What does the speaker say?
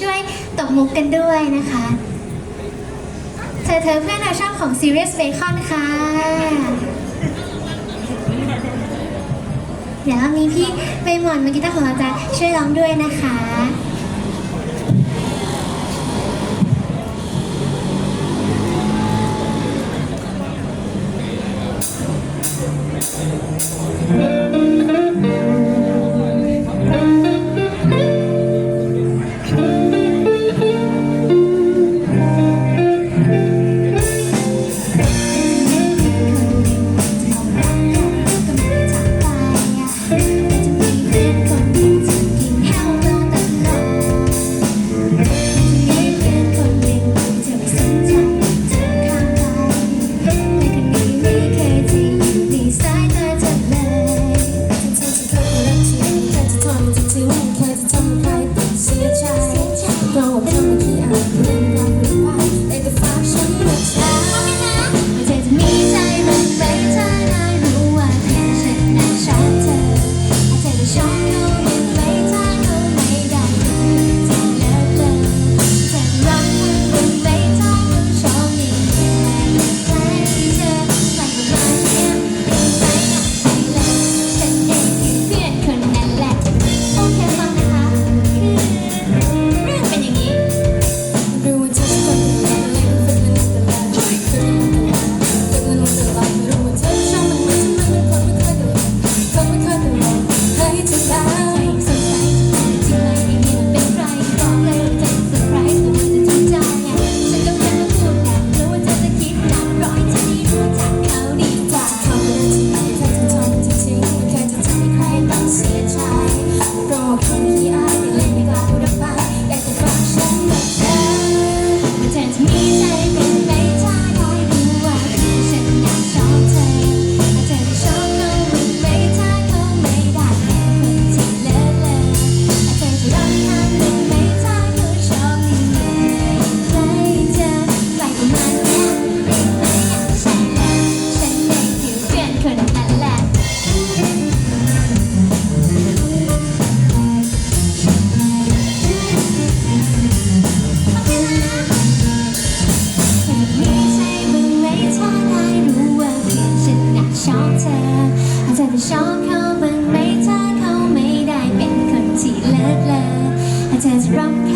ช่วยตบมุกกันด้วยนะคะ เธอเธอเพื่อนเราชอบของ Serious Bacon ค่ะ เดี๋ยวมีพี่ใบหมอนมือกีตาร์ของเราจะช่วยร้องด้วยนะคะ ที่ชอบเขาบ้างไหมถ้าเขาไม่ได้เป็นคนที่เลิศเลออาจารย์จะรับ